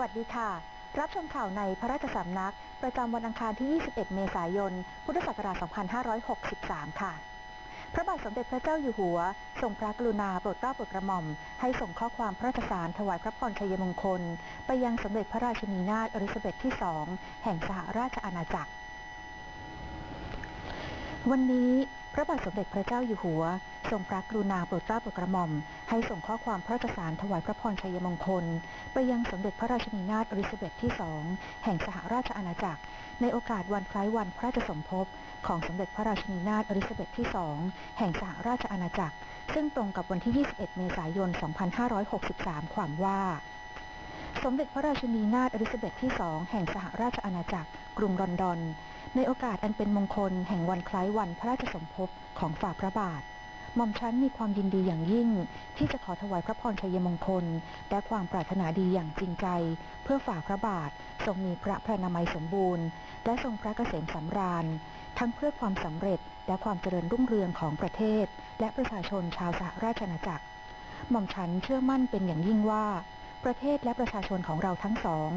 วัสดีค่ะ รับชมข่าวในพระราชสำนัก ประจำวันอังคารที่ 21 เมษายน พุทธศักราช 2563 ค่ะ พระบาทสมเด็จพระเจ้าอยู่หัว ทรงพระกรุณาโปรดเกล้าโปรดกระหม่อม ให้ส่งข้อความพระราชสารถวายพระพรชัยมงคล ไปยังสมเด็จพระราชินีนาถอลิซาเบธที่สองแห่งสหราชอาณาจักร วันนี้ พระบาทสมเด็จพระเจ้าอยู่หัว ทรงพระกรุณาโปรดเกล้าโปรดกระหม่อม ให้ส่งข้อความพระราชสารถวายพระพรชัยมงคล ไปยังสมเด็จพระราชินีนาถอลิซาเบธที่สองแห่งสหราชอาณาจักร ในโอกาสวันคล้ายวันพระราชสมภพของสมเด็จพระราชินีนาถอลิซาเบธที่สองแห่งสหราชอาณาจักร ซึ่งตรงกับวันที่ 21 เมษายน 2563 ความว่า สมเด็จพระราชินีนาถอลิซาเบธที่สองแห่งสหราชอาณาจักร กรุงลอนดอน ในโอกาสอันเป็นมงคลแห่งวันคล้ายวันพระราชสมภพของฝ่าพระบาทหม่อมชั้นมีความยินดีอย่างยิ่ง ที่จะขอถวายพระพรชัยมงคล และความปรารถนาดีอย่างจริงใจ เพื่อฝ่าพระบาท ทรงมีพระพระนามัยสมบูรณ์ และทรงพระเกษมสำราญ ทั้งเพื่อความสำเร็จและความเจริญรุ่งเรืองของประเทศ และประชาชนชาวสหราชอาณาจักร หม่อมฉันเชื่อมั่นเป็นอย่างยิ่งว่า ประเทศและประชาชนของเราทั้งสอง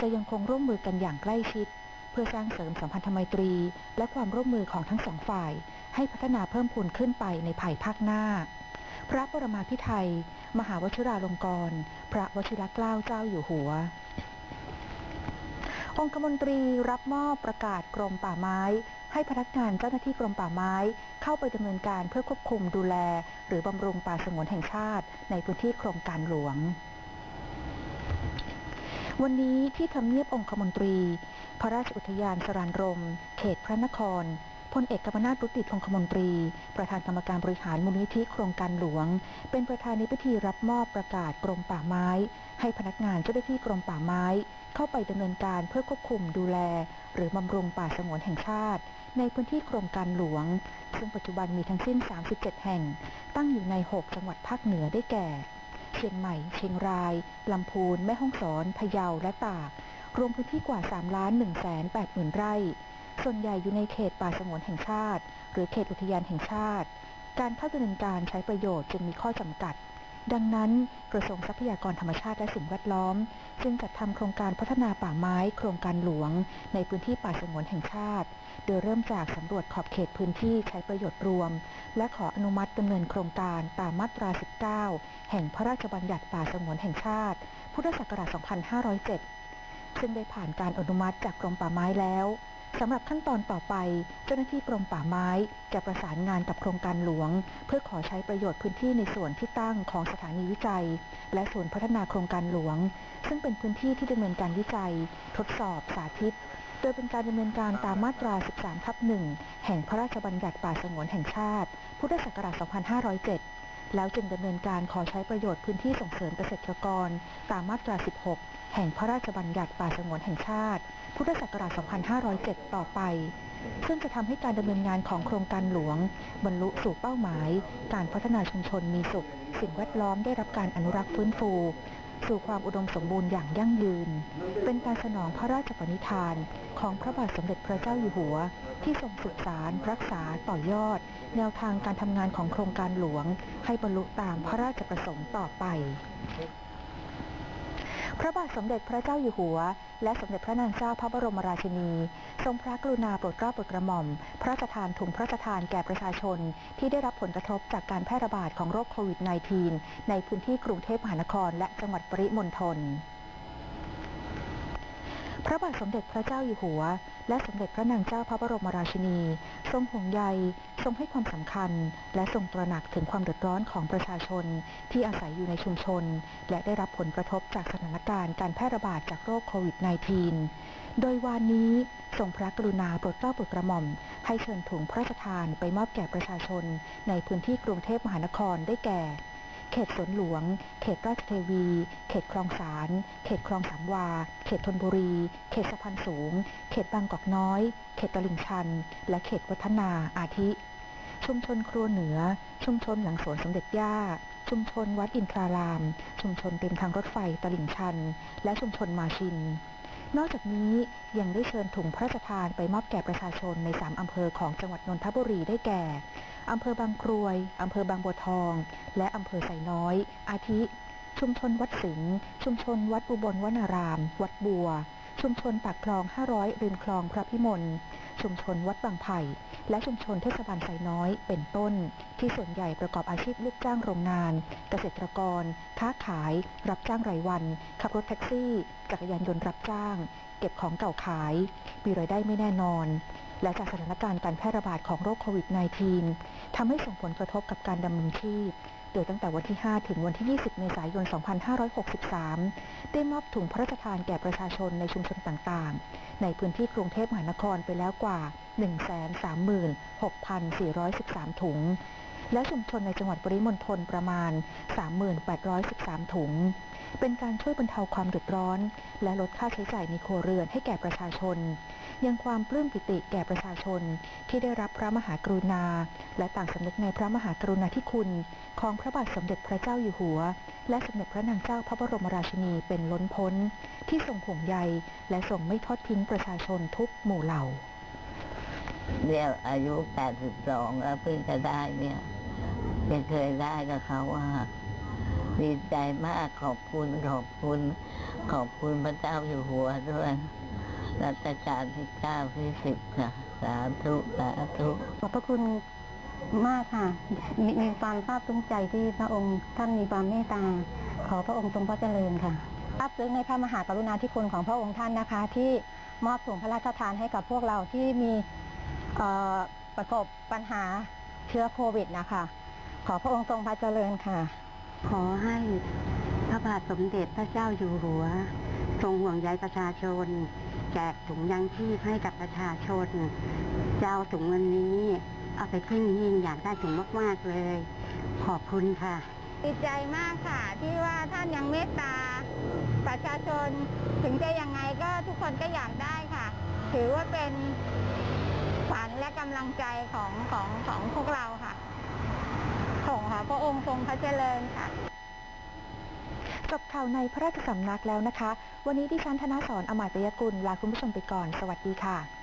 จะยังคงร่วมมือกันอย่างใกล้ชิด เพื่อสร้างเสริมสัมพันธไมตรี และความร่วมมือของทั้งสองฝ่าย ให้พัฒนาเพิ่มพูนขึ้นไปในภายภาคหน้า พระปรมาภิไธยมหาวชิราลงกรณ์พระวชิรเกล้าเจ้าอยู่หัว องคมนตรีรับมอบประกาศกรมป่าไม้ ให้พนักงานเจ้าหน้าที่กรมป่าไม้ เข้าไปดำเนินการเพื่อควบคุมดูแล หรือบำรุงป่าสงวนแห่งชาติ ในพื้นที่โครงการหลวง วันนี้ที่ทำเนียบองคมนตรี พระราชอุทยานสรานรม เขตพระนครพลเอกกมนาถรุติองคมนตรี ประธานกรรมการบริหารมูลนิธิโครงการหลวง เป็นประธานในพิธีรับมอบประกาศกรมป่าไม้ ให้พนักงานเจ้าหน้าที่กรมป่าไม้ เข้าไปดำเนินการเพื่อควบคุมดูแล หรือบำรุงป่าสงวนแห่งชาติ ในพื้นที่โครงการหลวง ซึ่งปัจจุบันมีทั้งสิ้น 37 แห่ง ตั้งอยู่ใน 6 จังหวัดภาคเหนือได้แก่ ชียงใหม่ เชียงราย ลำพูน แม่ฮ่องสอน พะเยา และตาก รวมพื้นที่กว่า 3 ล้าน1แสน8หมื่นไร่ ส่วนใหญ่อยู่ในเขตป่าสงวนแห่งชาติ หรือเขตอุทยานแห่งชาติ การเข้าดำเนินการใช้ประโยชน์จึงมีข้อจำกัด ดังนั้นกระทรวงทรัพยากรธรรมชาติและสิ่งแวดล้อม จึงจัดทำโครงการพัฒนาป่าไม้โครงการหลวง ในพื้นที่ป่าสงวนแห่งชาติ โดยเริ่มจากสำรวจขอบเขตพื้นที่ใช้ประโยชน์รวม และขออนุมัติดำเนินโครงการตามมาตรา 19 แห่งพระราชบัญญัติป่าสงวนแห่งชาติ พุทธศักราช 2507 ซึ่งได้ผ่านการอนุมัติจากกรมป่าไม้แล้ว สำหรับขั้นตอนต่อไป เจ้าหน้าที่กรมป่าไม้ จะประสานงานกับโครงการหลวง เพื่อขอใช้ประโยชน์พื้นที่ในส่วนที่ตั้งของสถานีวิจัย และศูนพัฒนาโครงการหลวง ซึ่งเป็นพื้นที่ที่ดำเนินการวิจัย ทดสอบสาธิต โดยเป็นการดำเนินการตามมาตรา 13 ทับ 1 แห่งพระราชบัญญัติป่าสงวนแห่งชาติ พุทธศักราช 2507 แล้วจึงดำเนินการขอใช้ประโยชน์พื้นที่ส่งเสริมเกษตรกร ตามมาตรา 16 แห่งพระราชบัญญัติป่าสงวนแห่งชาติ พุทธศักราช 2507 ต่อไป ซึ่งจะทำให้การดำเนินงานของโครงการหลวง บรรลุสู่เป้าหมาย การพัฒนาชุมชนมีสุข สิ่งแวดล้อมได้รับการอนุรักษ์ฟื้นฟู สู่ความอุดมสมบูรณ์อย่างยั่งยืน เป็นการสนองพระราชปณิธานของพระบาทสมเด็จพระเจ้าอยู่หัว ที่ทรงสืบสารรักษาต่อยอด แนวทางการทำงานของโครงการหลวง ให้บรรลุตามพระราชประสงค์ต่อไป พระบาทสมเด็จพระเจ้าอยู่หัว และสมเด็จพระนางเจ้าพระบรมราชินี ทรงพระกรุณาโปรดเกล้าโปรดกระหม่อม พระราชทานถุงพระราชทานแก่ประชาชน ที่ได้รับผลกระทบจากการแพร่ระบาดของโรคโควิด -19 ในพื้นที่กรุงเทพมหานครและจังหวัดปริมณฑล ระบาทสมเด็จพระเจ้าอยู่หัว และสมเด็จพระนางเจ้าพระบรมราชินี ทรงห่วงใย ทรงให้ความสำคัญ และทรงตระหนักถึงความเดือดร้อนของประชาชน ที่อาศัยอยู่ในชุมชน และได้รับผลกระทบจากสถานการณ์การแพร่ระบาดจากโรคโควิด -19 โดยวานนี้ทรงพระกรุณาโปรดเกล้าโปรดกระหม่อม ให้เชิญถุงพระราชทานไปมอบแก่ประชาชน ในพื้นที่กรุงเทพมหานครได้แก่ เขตสวนหลวง เขตราชเทวี เขตคลองสาร เขตคลองสามวา เขตธนบุรี เขตสะพานสูง เขตบางกอกน้อย เขตตลิ่งชัน และเขตวัฒนาอาทิ ชุมชนครัวเหนือ ชุมชนหลังสวนสมเด็จย่า ชุมชนวัดอินทราราม ชุมชนริมทางรถไฟตลิ่งชัน และชุมชนมาชินนอกจากนี้ยังได้เชิญถุงพระราชทานไปมอบแก่ประชาชนใน 3 อำเภอของจังหวัดนนทบุรีได้แก่อำเภอบางกรวย อำเภอบางบัวทอง และอำเภอไซน้อย อาทิ ชุมชนวัดสิงห์ชุมชนวัดอุบลวนาราม วัดบัว ชุมชนปากคลอง 500 ริมคลองพระพิมลชุมชนวัดบางไผ่ และชุมชนเทศบาลไซน้อย เป็นต้น ที่ส่วนใหญ่ประกอบอาชีพลูกจ้างโรงงาน เกษตรกร ค้าขาย รับจ้างรายวัน ขับรถแท็กซี่ จักรยานยนต์รับจ้าง เก็บของเก่าขาย มีรายได้ไม่แน่นอน และจากสถานการณ์การแพร่ระบาดของโรคโควิด -19 ทำให้ส่งผลกระทบกับการดำรงชีพ โดยตั้งแต่วันที่ 5 ถึงวันที่ 20 เมษายน 2563 ได้มอบถุงพระราชทานแก่ประชาชนในชุมชนต่างๆ ในพื้นที่กรุงเทพมหานครไปแล้วกว่า 136,413 ถุง และชุมชนในจังหวัดปริมณฑลประมาณ 3813 ถุง เป็นการช่วยบรรเทาความเดือดร้อน และลดค่าใช้จ่ายในครัวเรือนให้แก่ประชาชน ยังความปลื้มปิติแก่ประชาชนที่ได้รับพระมหากรุณา และต่างสำนึกในพระมหากรุณาธิคุณ ของพระบาทสมเด็จพระเจ้าอยู่หัว และสมเด็จพระนางเจ้าพระบรมราชินีเป็นล้นพ้น ที่ทรงห่วงใยและทรงไม่ทอดทิ้งประชาชนทุกหมู่เหล่าเนี่ยอายุ 82 แล้วเพิ่งจะได้เนี่ย ไม่เคยได้กับเขาอะดีใจมากขอบคุณขอบคุณ ขอบคุณพระเจ้าอยู่หัวด้วยรัชกาลที่เก้าที่สิบค่ะ สาธุสาธุขอบพระคุณมากค่ะมมีความซาบซึ้งใจที่พระองค์ท่านมีความเมตตา ขอพระองค์ทรงพระเจริญค่ะซาบซึ้งในพระมหากรุณาธิคุณของพระองค์ท่านนะคะ ที่มอบถุงพระราชทานให้กับพวกเราที่มีประสบปัญหาเชื้อโควิดนะคะ ขอพระองค์ทรงพระเจริญค่ะ ขอให้พระบาทสมเด็จพระเจ้าอยู่หัว ทรงห่วงใยประชาชน แจกถุงยังชีพให้กับประชาชน เจ้าถุงวันนี้ เอาไปขึ้นหิ้งอยากได้ถุงมากๆเลย ขอบคุณค่ะ ดีใจมากค่ะ ที่ว่าท่านยังเมตตา ประชาชนถึงจะยังไงก็ทุกคนก็อยากได้ค่ะ ถือว่าเป็นฝันและกำลังใจของของของพวกเราค่ะส่งค่ะ พระองค์ทรงพระเจริญค่ะจบข่าวในพระราชสำนักแล้วนะคะ วันนี้ดิฉันธนาสอนอมายปยกุลลาคุณผู้ชมไปก่อน สวัสดีค่ะ